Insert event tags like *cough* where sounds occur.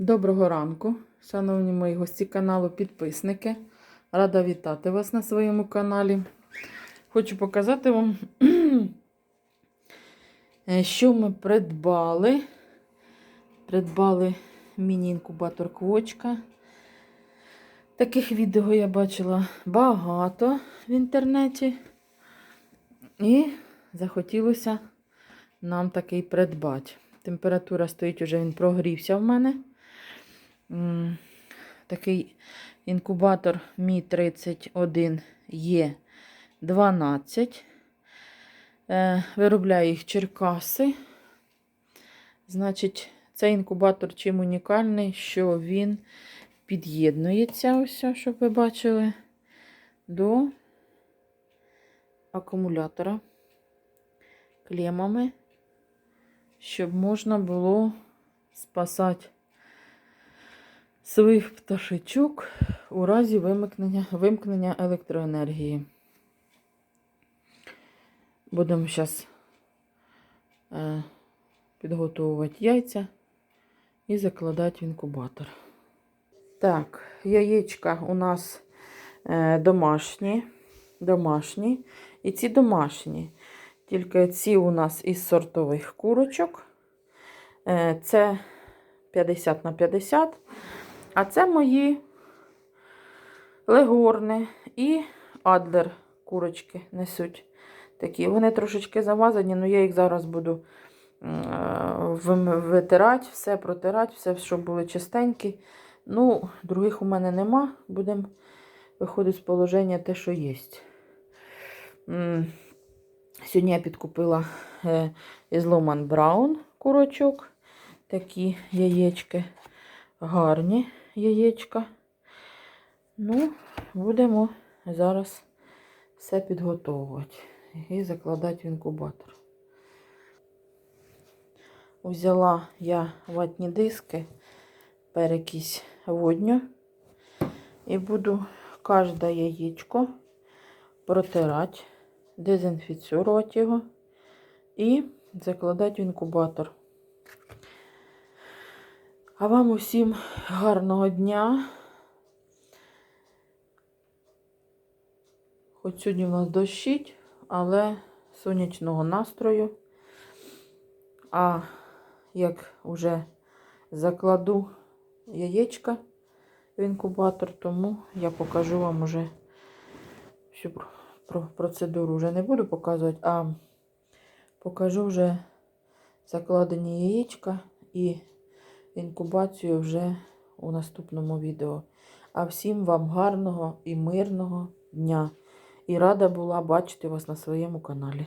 Доброго ранку, шановні мої гості каналу, підписники. Рада вітати вас на своєму каналі. Хочу показати вам, *clears throat* що ми придбали. Придбали міні-інкубатор квочка. Таких відео я бачила багато в інтернеті. І захотілося нам такий придбати. Температура стоїть, уже він прогрівся в мене. Такий інкубатор Мі 31 є 12. Е, Виробляю їх Черкаси. Значить, цей інкубатор чим унікальний, що він під'єднується, ось, щоб ви бачили, до акумулятора клемами, щоб можна було спасати своїх пташечок у разі вимкнення, вимкнення електроенергії. Будемо зараз е, підготовувати яйця і закладати в інкубатор. Так, яєчка у нас е, домашні. домашні. І ці домашні. Тільки ці у нас із сортових курочок. Е, Це 50 на 50. А це мої легорни і адлер курочки несуть. Такі. Вони трошечки замазані, але я їх зараз буду е, витирати, все протирати, все, щоб були чистенькі. Ну, других у мене нема. Будемо виходити з положення те, що є. Сьогодні я підкупила е, із Ломан Браун курочок. Такі яєчки гарні яєчка. Ну, будемо зараз все підготовувати і закладати в інкубатор. Взяла я ватні диски, перекись водню і буду кожне яєчко протирати, дезінфіцірувати його і закладати в інкубатор. А вам усім гарного дня. Хоч сьогодні в нас дощить, але сонячного настрою. А як вже закладу яєчка в інкубатор, тому я покажу вам уже всю про- про- процедуру. Вже не буду показувати, а покажу вже закладені яєчка і інкубацію вже у наступному відео. А всім вам гарного і мирного дня. І рада була бачити вас на своєму каналі.